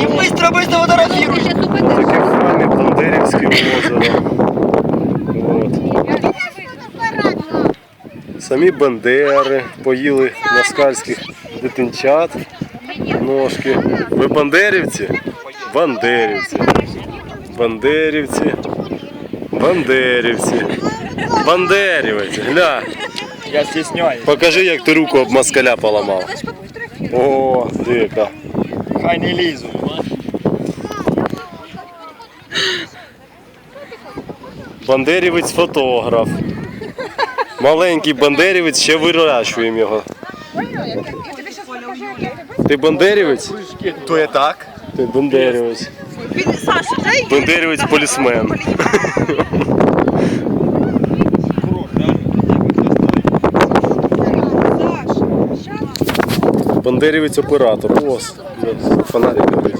І быстро, быстро фотографируй. Таке храмі Бандерівське озеро. От. Самі бандери поїли москальських дитинчат. Ножки. Ви бандерівці? Бандерівці. Бандерівці. Бандерівці. Бандерівець. Гля. Я стесняюсь. Покажи, як ти руку об москаля поламав. О, дика. Хай не лізу. Бандерівець фотограф. Маленький бандерівець, ще вирощуємо його. Ти бандерівець? То я так? Ти бандерівець. Бандерівець полісмен. Бандерівець оператор. Ось. Фонарик горить.